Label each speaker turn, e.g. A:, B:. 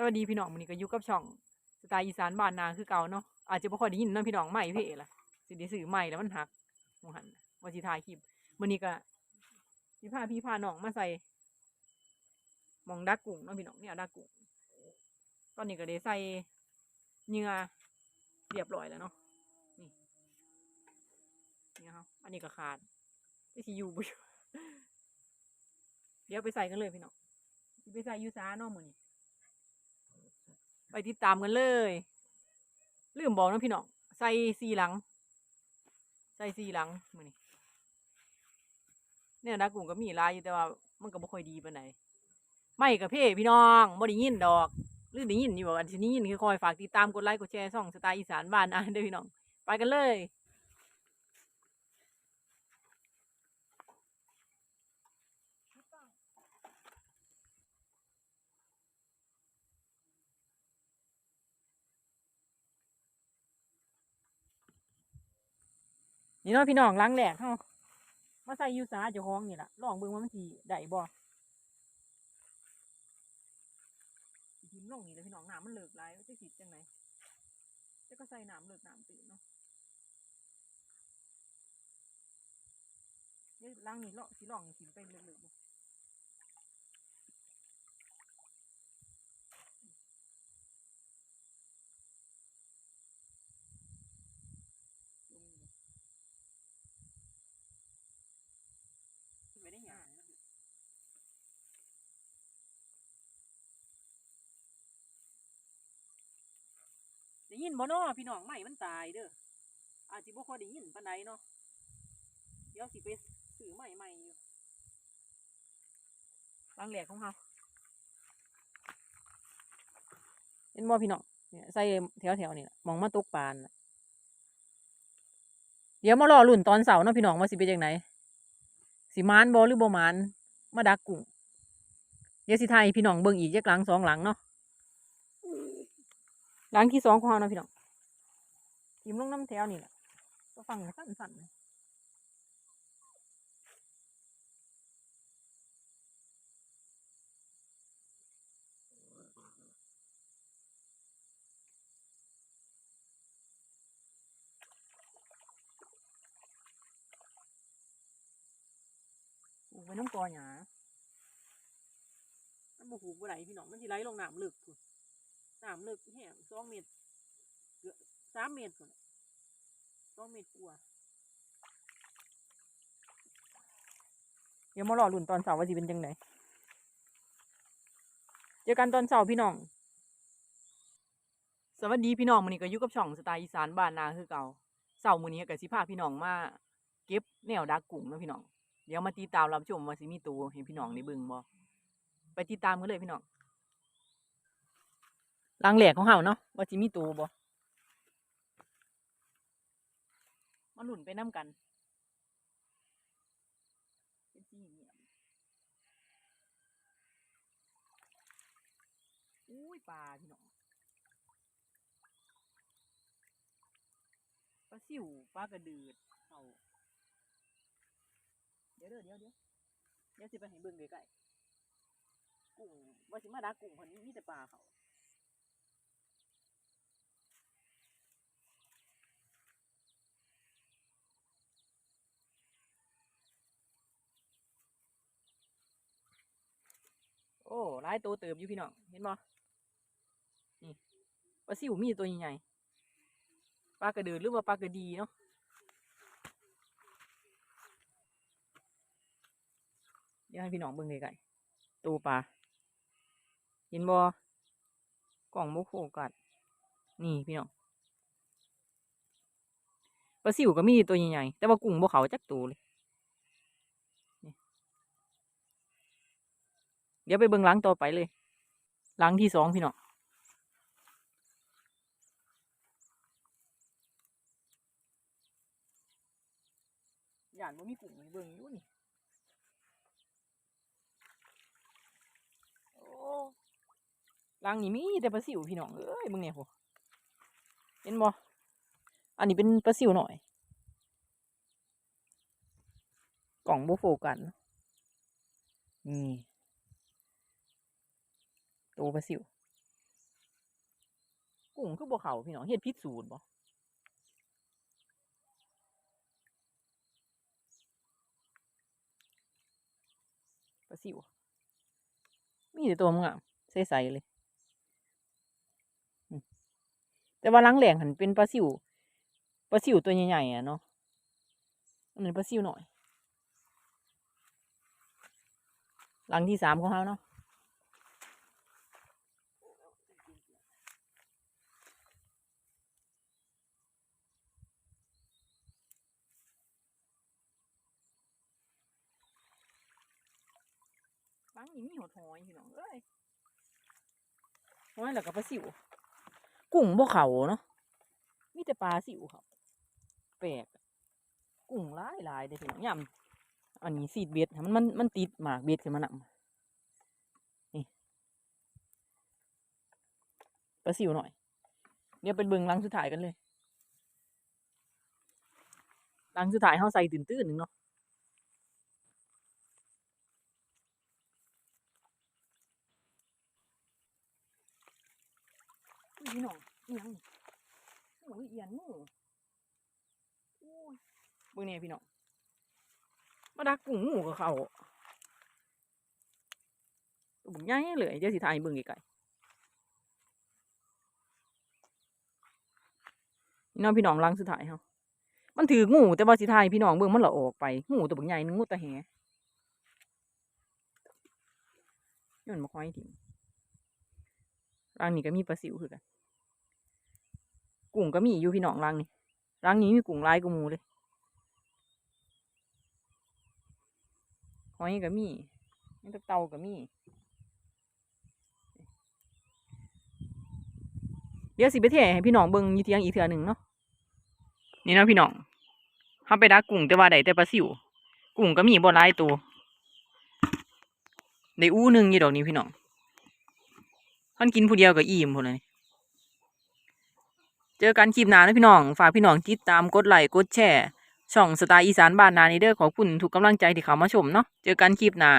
A: สวัสดีพี่น้องมื้อนี้ก็อยู่กับช่องสไตล์อีสานบ้านนาคือเก่าเนาะอาจจะบ่ค่อยได้ยินเนาะพี่น้องใหม่เพ่ล่ะสิได้ซื้อใหม่แล้วมันหักมหันน่ะว่าสิถ่ายคลิปมื้อนี้ก็สิพาพี่พาน้องมาใส่มองดักกุ้งเนาะพี่น้องเนี่ยดักกุ้งตอนนี้ก็ได้ใส่เหงื่อเรียบร้อยแล้วเนาะนี่นี่ครับอันนี้ก็ขาดที่สิอยู่บ่อยู่เดี๋ยวไปใส่กันเลยพี่น้องไปใส่ยูซาเนาะมือนี้ ไปติดตามกันเลย ลืมบอกนะพี่น้องใส่สีหลัง ใส่สีหลังมือนี่เนี่ยนะกลุ่มก็มีหลายอยู่แต่ว่า มันก็บ่ค่อยดีปานไม่กับเพ่พี่น้องบ่ได้ยินดอกหรือได้ยินอยู่บอกอันที่นี้ยินคือคอยฝากติดตามกดไลค์กดแชร์ส่องสไตล์อีสานบ้านอะเด้พี่น้อง ไปกันเลย นี่เนาะพี่น้องล้างแหลกเฮามาใส่ยูซาเจ้าของนี่ล่ะลองเบิ่งว่ามันสิได้บ่สิทิมลงนี่เลยพี่น้องน้ำมันเลิกหลายจะสิจังไดจะก็ใส่น้ำเลิกน้ำตื่นเนาะเดี๋ยวล้างนี่เลาะสิลองทิมไปเลิกๆบ่ลงนี่เลยไม่ได้หยาได้ ยินบ่นาะพี่น้องไม่มันตายเด้ออาจสิบ่ค่อยได้ยินปานใดเนาะเดี๋ยวสิไปซื้อใหม่ใหม่อยู่บางแหลกของเฮาเห็นบ่พี่น้องเนี่ยใส่แถวแถวๆนี่มองมาตกปลานล่ะเดี๋ยวมารอลุ่นตอนเสาร์เนาะพี่น้องว่าสิเป็นจังไดสิมานบอหรือบ่มานมาดักกุ้งเดี๋ยวสิไทยพี่น้องเบิ่งอีกจักหลังสองหลังเนาะ หลังที่สองของเราพี่น้องทิมลงน้ำแถวนี่แหละก็ฟังสั่นๆเลยไว้น้ำกอหยามันบ่ผูบ่ไหลพี่น้อง มันสิไหลลงน้ำลึกพุ่ นน้ำลึกแห้งสองเมตรเกือบสามเมตรพุ่นน่ะสองเมตรกว่าเดี๋ยวมารอหลุ่นตอนเสาร์ว่าสิเป็นจังไดเจอกันตอนเสาร์พี่น้อง สวัสดีพี่น้องมื้อนี้ก็อยู่กับช่องสไตล์อีสานบ้านนาคือเก่าเสาร์มื้อนี้ก็สิพาพี่น้องมาเก็บแนวดักกุ้งนะพี่น้อง เดี๋ยวมาติดตามรับชมว่าสิมีตัวให้พี่น้องได้เบิ่งบ่ไปติดตามกันเลยพี่น้อง ลังแหลกของเฮาเนาะว่าสิมีตัวบ่มาหลุนไปน้ำกันอุ้ยปลาพี่น้องปลาซิวปลากระดืดเขาเดี๋ยวเด้อเดี๋ยวเดี๋ยวเดี๋ยวสิไปให้เบิ่งใกล้ๆกุ้งว่าสิมาดักกุ้งเพิ่นมีแต่ปลาเขา ลายตัวเติบอยู่พี่น้องเห็นบ่นี่ปลาซิวมีตัวใหญ่ๆปลากระเดืดหรือว่าปลากระดีเนาะเดี๋ยวให้พี่น้องเบิ่งไกลๆตูปลาเห็นบ่กล่องโมโฟกัสนี่พี่น้องปลาซิวก็มีตัวใหญ่ๆแต่ว่ากุ้งบ่เขาจักตัวเลย เดี๋ยวไปเบิ่งหลังต่อไปเลย หลังที่สองพี่น้องย่านบ่มีกุ้งให้เบิ่งอยู่นี่โอ้รังนี่มีแต่ปลาซิวพี่น้องเอ้ยมึงเนี่ยโหเห็นบ่อันนี้เป็นปลาซิวหน่อย กล่องโบโฟกันนี่ ตัวปลาซิวกุ้งคือบ่เขาพี่น้องเฮ็ดพิษสูตรบ่ปลาซิว มีแต่ตัวมึงอะใสๆเลย แต่ว่าหลังแหลงหันเป็นปลาซิวปลาซิวตัวใหญ่ๆอะเนาะอันนี้ปลาซิวหน่อยหลังที่สามของเขาเนาะ บางนี้มีหดหอยพี่น้องเอ้ยหอยแล้วก็ปลาสิว กุ้งบ่เขาเนาะมีแต่ปลาสิวครับแปลกกุ้งหลายหลายเด้อพี่น้องยำอันนี้ซีดเบ็ดมันมันมันติดหมากเบ็ดขึ้นมานํนี่ปลาสิวหน่อยเดี๋ยวเป็นเบิงลังสุดท้ายกันเลยลังสุดท้ายเฮาใส่ตื่นๆหนึ่งเนาะ พี่น้องอียังโอ้ยเอียนหมูโอ้ยเบิ่งเนี่ยพี่น้องมาดักกุ้งหมูกับเขาตัวบุกใหญ่เลยเดี๋ยวสิถ่ายเบิ่งไกลๆนี่น้องพี่น้องลังสุดท้ายเฮามันถืองูแต่ว่าสิถ่ายพี่น้องเบิ่งมันหละออกไปงูตัวบุกใหญ่นึงงูตะแหนี่มันมาคอยทิ้ง รังนี้ก็มีปลาสิวคือกัน กุ้งก็มีอยู่พี่น้องรังนี่รังนี้มีกุ้งลายกว่าหมูเลยหอยก็มีนี่ตะเตาก็มี เดี๋ยวสิไปเทให้พี่น้องเบิ่งยู่เทียงอีกเทือหนึ่งเนาะ นี่เนาะพี่น้องเฮาไปดักกุ้งแต่ว่าได้แต่ปลาซิว กุ้งก็มีบ่หลายตัวได้อู้หนึ่งยู่ดอกนี้พี่น้อง มันกินผู้เดียวกับอิ่มพุ่นเลยเจอกันคลิปหน้านะพี่น้อง ฝากพี่น้องติดตามกดไลค์กดแชร์ช่องสไตล์อีสานบ้านนานีเด้อขอบคุณทุกกำลังใจที่เข้ามาชมเนาะเจอกันคลิปหน้า